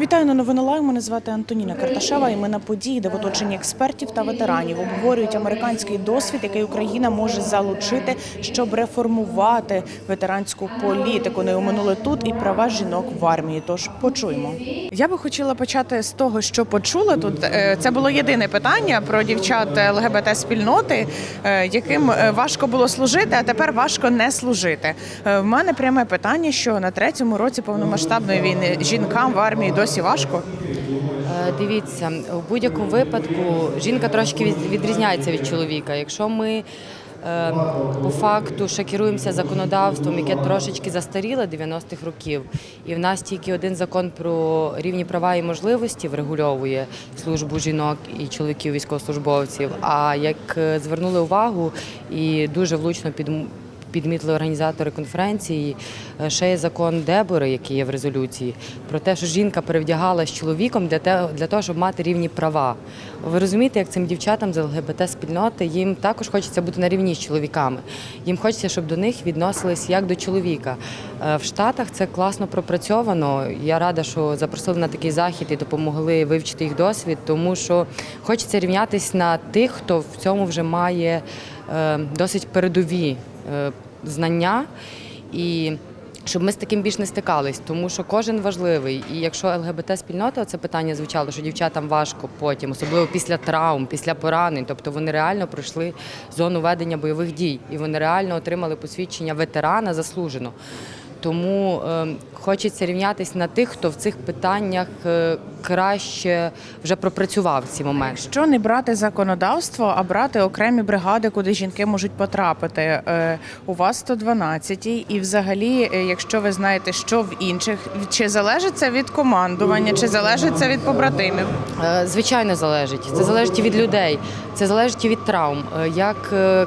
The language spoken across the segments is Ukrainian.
Вітаю на новини Лайв. Мене звати Антоніна Карташева. І ми на події, де в оточенні експертів та ветеранів обговорюють американський досвід, який Україна може залучити, щоб реформувати ветеранську політику. Не оминули тут і права жінок в армії. Тож почуємо. Я би хотіла почати з того, що почула тут. Е, Це було єдине питання про дівчат ЛГБТ спільноти, е, яким е, важко було служити, а тепер важко не служити. В мене пряме питання, що на третьому році повномасштабної війни жінкам в армії досі важко. Е, Дивіться, в будь-якому випадку жінка трошки відрізняється від чоловіка. Якщо ми е, по факту шокіруємося законодавством, яке трошечки застаріле 90-х років, і в нас тільки один закон про рівні права і можливості врегульовує службу жінок і чоловіків військовослужбовців. А як е, звернули увагу і дуже влучно під підмітили організатори конференції. е, Ще є закон Дебори, який є в резолюції, про те, що жінка перевдягалась чоловіком для того, щоб мати рівні права. Ви розумієте, як цим дівчатам з ЛГБТ спільноти їм також хочеться бути на рівні з чоловіками. Їм хочеться, щоб до них відносились як до чоловіка. Е, В Штатах це класно пропрацьовано. Я рада, що запросили на такий захід і допомогли вивчити їх досвід, тому що хочеться рівнятись на тих, хто в цьому вже має е, досить передові знання і. Щоб ми з таким більш не стикались, тому що кожен важливий. І якщо ЛГБТ спільнота це питання звучало, що дівчатам важко потім, особливо після травм, після поранень, тобто вони реально пройшли зону ведення бойових дій і вони реально отримали посвідчення ветерана заслужено. Тому е, хочеться рівнятись на тих, хто в цих питаннях е, краще вже пропрацював ці моменти. Що не брати законодавство, а брати окремі бригади, куди жінки можуть потрапити. Е, У вас 112 і взагалі, е, якщо ви знаєте, що в інших, чи залежить це від командування, чи залежить це від побратимів? Звичайно, залежить. Це залежить і від людей, це залежить і від травм. Як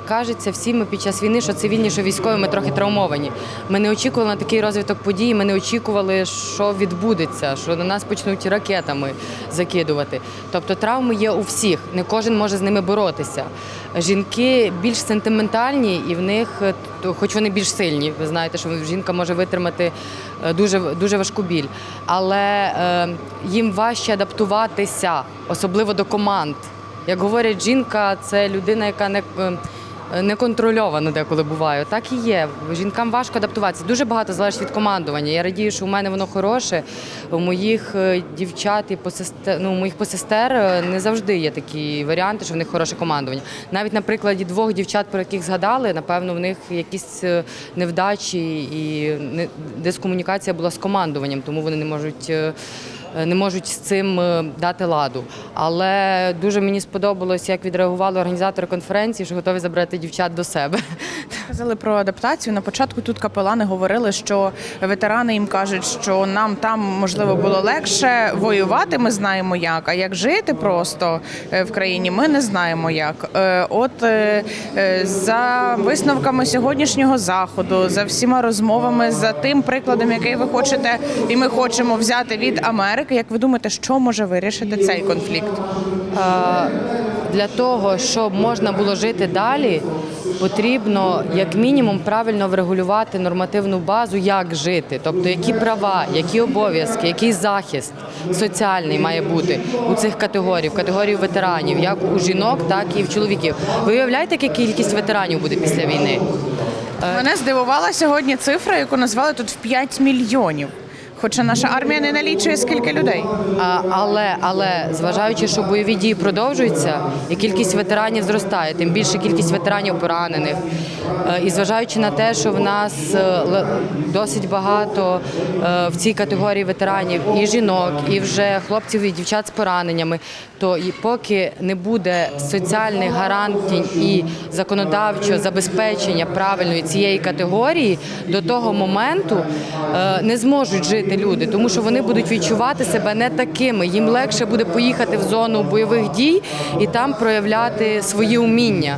кажеться, всі ми під час війни, що цивільні, що військові, ми трохи травмовані. Ми не очікували на такий розвиток подій, ми не очікували, що відбудеться, що на нас почнуть ракетами закидувати. Тобто травми є у всіх, не кожен може з ними боротися. Жінки більш сентиментальні і в них, е, хоч вони більш сильні, ви знаєте, що жінка може витримати е, дуже, дуже важку біль, але е, їм важче адаптуватися, особливо до команд. Як говорять, жінка це людина, яка не. Е, Неконтрольовано деколи буває. Так і є. Жінкам важко адаптуватися. Дуже багато залежить від командування. Я радію, що у мене воно хороше. У моїх е, дівчат і посестер, ну, у моїх посестер е, не завжди є такі варіанти, що в них хороше командування. Навіть на прикладі двох дівчат, про яких згадали, напевно, в них якісь невдачі і дискомунікація була з командуванням, тому вони не можуть. Е, не можуть з цим е, дати ладу. Але дуже мені сподобалось, як відреагували організатори конференції, що готові забрати дівчат до себе. Казали про адаптацію. На початку тут капелани говорили, що ветерани їм кажуть, що нам там можливо було легше воювати. Ми знаємо як. А як жити просто е, в країні, ми не знаємо як. Е, От е, за висновками сьогоднішнього заходу, за всіма розмовами, за тим прикладом, який ви хочете, і ми хочемо взяти від Америки. Як ви думаєте, що може вирішити цей конфлікт? Для того, щоб можна було жити далі, потрібно як мінімум правильно врегулювати нормативну базу, як жити, тобто які права, які обов'язки, який захист соціальний має бути у цих категорій, в категорії ветеранів, як у жінок, так і в чоловіків. Ви уявляєте, яка кількість ветеранів буде після війни? Мене здивувала сьогодні цифра, яку назвали тут в 5 мільйонів. Хоча наша армія не налічує скільки людей. А, але, але зважаючи, що бойові дії продовжуються, і кількість ветеранів зростає, тим більше кількість ветеранів поранених. Е, І зважаючи на те, що в нас е, досить багато е, в цій категорії ветеранів і жінок, і вже хлопців і дівчат з пораненнями, то і поки не буде соціальних гарантій і законодавчого забезпечення правильної цієї категорії, до того моменту не зможуть жити люди, тому що вони будуть відчувати себе не такими. Їм легше буде поїхати в зону бойових дій і там проявляти свої уміння.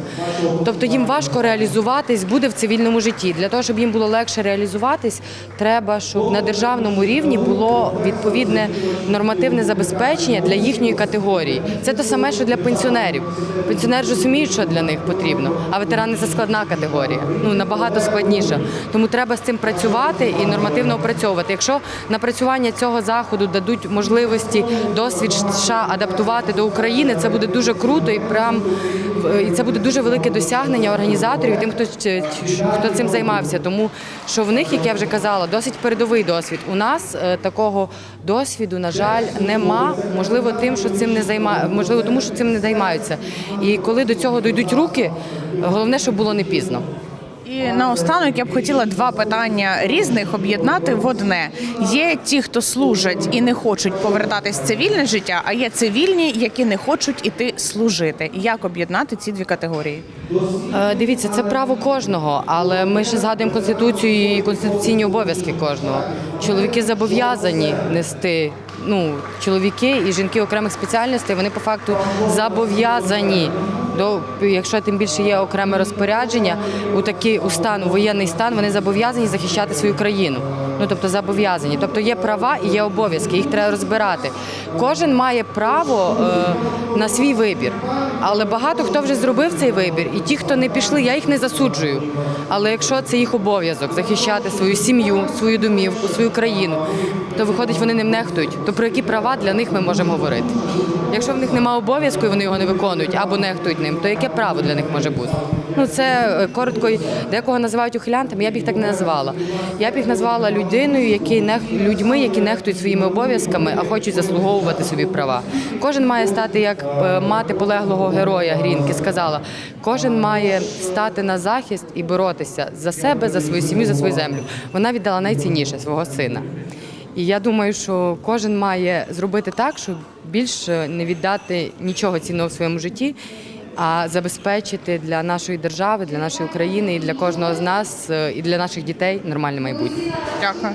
Тобто їм важко реалізуватись буде в цивільному житті. Для того, щоб їм було легше реалізуватись, треба, щоб на державному рівні було відповідне нормативне забезпечення для їхньої категорії. Це те саме, що для пенсіонерів. Пенсіонери ж розуміють, що для них потрібно, а ветерани це складна категорія. Ну набагато складніша. Тому треба з цим працювати і нормативно опрацьовувати. Якщо напрацювання цього заходу дадуть можливості досвід США адаптувати до України, це буде дуже круто і прям е, і це буде дуже велике досягнення організаторів, тим, хто хто цим займався. Тому що в них, як я вже казала, досить передовий досвід. У нас е, такого досвіду, на жаль, нема. Можливо, тим, що цим не займає, можливо, тому що цим не займаються. І коли до цього дійдуть руки, головне, щоб було не пізно. І наостанок я б хотіла два питання різних об'єднати в одне. Є ті, хто служать і не хочуть повертатись в цивільне життя, а є цивільні, які не хочуть іти служити. Як об'єднати ці дві категорії? Е, Дивіться, це право кожного, але ми ще згадуємо конституцію і конституційні обов'язки кожного. Чоловіки зобов'язані нести. Ну, чоловіки і жінки окремих спеціальностей вони по факту зобов'язані до якщо тим більше є окреме розпорядження у такий у стан, у воєнний стан, вони зобов'язані захищати свою країну. Ну тобто зобов'язані. Тобто є права і є обов'язки, їх треба розбирати. Кожен має право е, на свій вибір. Але багато хто вже зробив цей вибір, і ті, хто не пішли, я їх не засуджую. Але якщо це їх обов'язок захищати свою сім'ю, свою домівку, свою країну, то виходить, вони ним нехтують. То про які права для них ми можемо говорити? Якщо в них немає обов'язку і вони його не виконують або нехтують ним, то яке право для них може бути? Ну це е, коротко, декого називають ухилянтами, я б їх так не назвала. Я б їх назвала людиною, які нех... людьми, які нехтують своїми обов'язками, а хочуть заслуговувати собі права. Кожен має стати як е, мати полеглого героя Грінки сказала. Кожен має стати на захист і боротися за себе, за свою сім'ю, за свою землю. Вона віддала найцінніше свого сина. І я думаю, що кожен має зробити так, щоб більше не віддати нічого цінного в своєму житті, а забезпечити для нашої держави, для нашої України і для кожного з нас е, і для наших дітей нормальне майбутнє. Дякую.